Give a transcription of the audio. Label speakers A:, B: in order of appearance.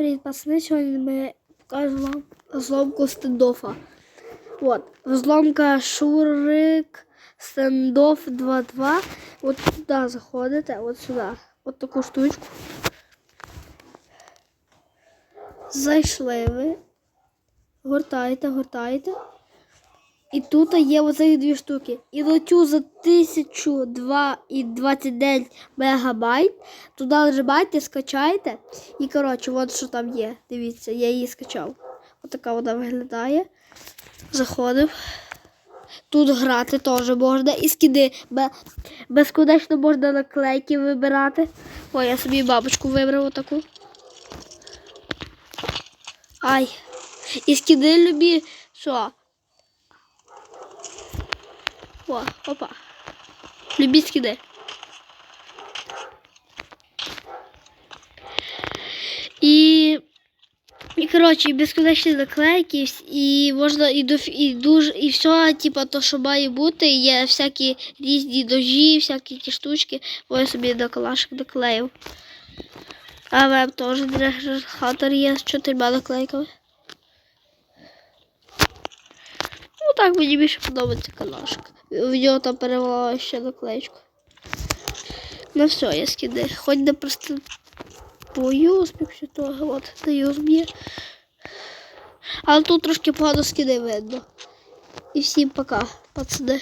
A: привіт, пацани. Сьогодні ми покажемо вам стендофа. От, взломка Шурик стендоф 2.2. От туди заходите, от сюди. От таку штучку. Зайшли ви. Гортаєте, гортаєте. І тут є оці дві штуки. І летю за 1002,29 мегабайт. Туди нажимаєте, скачаєте. І коротше, от що там є. Дивіться, я її скачав. Отака вона виглядає. Заходив. Тут грати теж можна. І скиди безконечно можна наклейки вибирати. Ой, я собі бабочку вибрав отаку. Ай. І скиди любі. Що? О, опа. Любі скиди. І, і коротше, безконечні наклейки, і можна і, до, і дуже, і все, типа, то, що має бути, є всякі різні ножі, всякі ті штучки. Ой, я собі на калашик наклеїв. А вам теж хатер є з чотирма наклейками. Ну так мені більше подобається калашик. В нього там перевела ще наклеєчку. Ну все, я скидаю. Хоч не просто по USB все того, от на USB. Але тут трошки погано скиди видно. І всім пока, пацани.